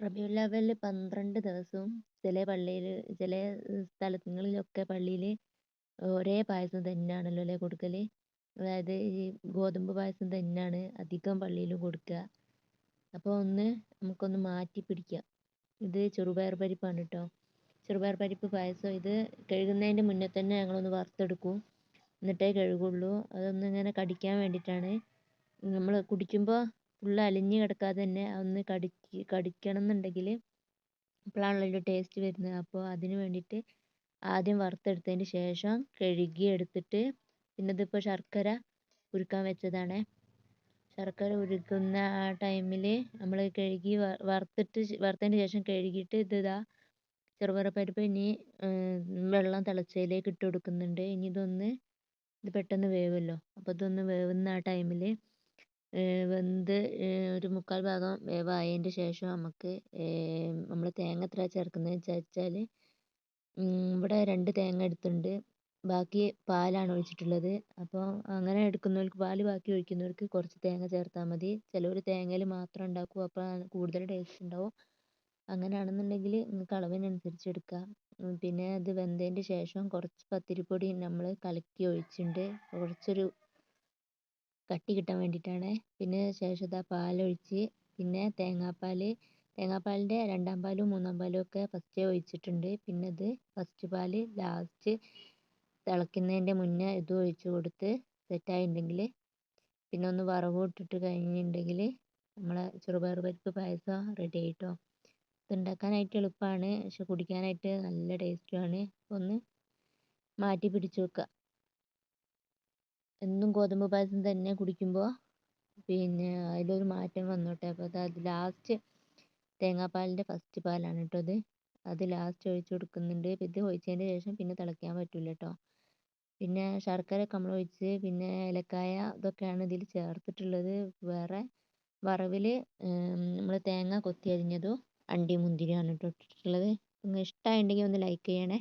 റബീഉൽ അവ്വലിൽ പന്ത്രണ്ട് ദിവസവും ചില പള്ളിയിൽ ചില സ്ഥലങ്ങളിലൊക്കെ പള്ളിയിൽ ഒരേ പായസം തന്നെയാണല്ലോ അല്ലേ കൊടുക്കൽ അതായത് ഈ ഗോതമ്പ് പായസം തന്നെയാണ് അധികം പള്ളിയിലും കൊടുക്കുക. അപ്പോൾ ഒന്ന് നമുക്കൊന്ന് മാറ്റി പിടിക്കാം. ഇത് ചെറുപയർ പരിപ്പാണ് കേട്ടോ ചെറുപയർ പരിപ്പ് പായസം ഇത് കഴുകുന്നതിന്റെ മുന്നേ തന്നെ ഞങ്ങളൊന്ന് വറുത്തെടുക്കും. എന്നിട്ടേ കഴുകുള്ളൂ. അതൊന്നിങ്ങനെ കടിക്കാൻ വേണ്ടിയിട്ടാണ്. നമ്മൾ കുടിക്കുമ്പോൾ ഫുള്ള് അലിഞ്ഞ് കിടക്കാതെ തന്നെ ഒന്ന് കടിക്ക് കടിക്കണം എന്നുണ്ടെങ്കിൽ അപ്പോഴാണല്ലോ അതിന്റെ ടേസ്റ്റ് വരുന്നത്. അപ്പോൾ അതിന് വേണ്ടിയിട്ട് ആദ്യം വറുത്തെടുത്തതിന് ശേഷം കഴുകി എടുത്തിട്ട് പിന്നെ ഇതിപ്പോൾ ശർക്കര ഉരുക്കാൻ വെച്ചതാണേ. ശർക്കര ഉരുക്കുന്ന ആ ടൈമിൽ നമ്മൾ കഴുകി വറുത്തിട്ട് വറുത്തതിന് ശേഷം കഴുകിയിട്ട് ഇത് ഇതാ ചെറുപയർ പരിപ്പ് ഇനി വെള്ളം തിളച്ചതിലേക്ക് ഇട്ട് കൊടുക്കുന്നുണ്ട്. ഇനി ഇതൊന്ന് ഇത് പെട്ടെന്ന് വേവുമല്ലോ. അപ്പോൾ ഇതൊന്ന് വേവുന്ന ആ ടൈമിൽ വെന്ത് ഒരു മുക്കാൽ ഭാഗം വേവായതിന്റെ ശേഷം നമുക്ക് നമ്മൾ തേങ്ങ എത്ര ചേർക്കുന്നതെന്ന് വെച്ചാൽ ഇവിടെ രണ്ട് തേങ്ങ എടുത്തിട്ടുണ്ട്. ബാക്കി പാലാണ് ഒഴിച്ചിട്ടുള്ളത്. അപ്പോൾ അങ്ങനെ എടുക്കുന്നവർക്ക് പാൽ ബാക്കി ഒഴിക്കുന്നവർക്ക് കുറച്ച് തേങ്ങ ചേർത്താൽ മതി. ചിലവർ തേങ്ങയിൽ മാത്രം ഉണ്ടാക്കും അപ്പോൾ കൂടുതൽ ടേസ്റ്റ് ഉണ്ടാവും. അങ്ങനെയാണെന്നുണ്ടെങ്കിൽ നിങ്ങൾക്ക് അളവിനനുസരിച്ച് എടുക്കാം. പിന്നെ അത് വെന്തതിന്റെ ശേഷം കുറച്ച് പത്തിരിപ്പൊടി നമ്മൾ കലക്കി ഒഴിച്ചിട്ടുണ്ട്. കുറച്ചൊരു കട്ടി കിട്ടാൻ വേണ്ടിയിട്ടാണ് പിന്നെ ശേഷം ഇതാ പാലൊഴിച്ച് പിന്നെ തേങ്ങാപ്പാൽ തേങ്ങാപ്പാലിന്റെ രണ്ടാം പാലും മൂന്നാം പാലും ഒക്കെ ഫസ്റ്റേ ഒഴിച്ചിട്ടുണ്ട്. പിന്നെ ഇത് ഫസ്റ്റ് പാൽ ലാസ്റ്റ് തിളയ്ക്കുന്നതിന്റെ മുന്നേ ഇത് ഒഴിച്ച് കൊടുത്ത് സെറ്റായിട്ടുണ്ടെങ്കിൽ പിന്നെ ഒന്ന് വറവ് ഇട്ടിട്ട് കഴിഞ്ഞിട്ടുണ്ടെങ്കിൽ നമ്മളെ ചെറുപയർ പരിപ്പ് പായസം റെഡി ആയിട്ടോ. ഇത് ഉണ്ടാക്കാനായിട്ട് എളുപ്പമാണ്. പക്ഷെ കുടിക്കാനായിട്ട് നല്ല ടേസ്റ്റുമാണ് ഒന്ന് മാറ്റി പിടിച്ച് വെക്കുക. എന്നും ഗോതമ്പ് പായസം തന്നെ കുടിക്കുമ്പോൾ പിന്നെ അതിലൊരു മാറ്റം വന്നോട്ടെ. അപ്പോൾ അത് ലാസ്റ്റ് തേങ്ങാപ്പാലിന്റെ ഫസ്റ്റ് പാലാണ് കേട്ടോ ഇത് അത് ലാസ്റ്റ് ഒഴിച്ച് കൊടുക്കുന്നുണ്ട്. ഇത് ഒഴിച്ചതിന് ശേഷം പിന്നെ തിളയ്ക്കാൻ പറ്റില്ല കേട്ടോ പിന്നെ ശർക്കര ഒക്കെ നമ്മൾ ഒഴിച്ച് പിന്നെ ഏലക്കായ ഇതൊക്കെയാണ് ഇതിൽ ചേർത്തിട്ടുള്ളത്. വേറെ വറവിൽ നമ്മൾ തേങ്ങ കൊത്തി അരിഞ്ഞതും അണ്ടിയും മുന്തിരിയാണ് കേട്ടോ ഇട്ടിട്ടുള്ളത് നിങ്ങൾക്ക് ഇഷ്ടമായിട്ടുണ്ടെങ്കിൽ ഒന്ന് ലൈക്ക് ചെയ്യണേ.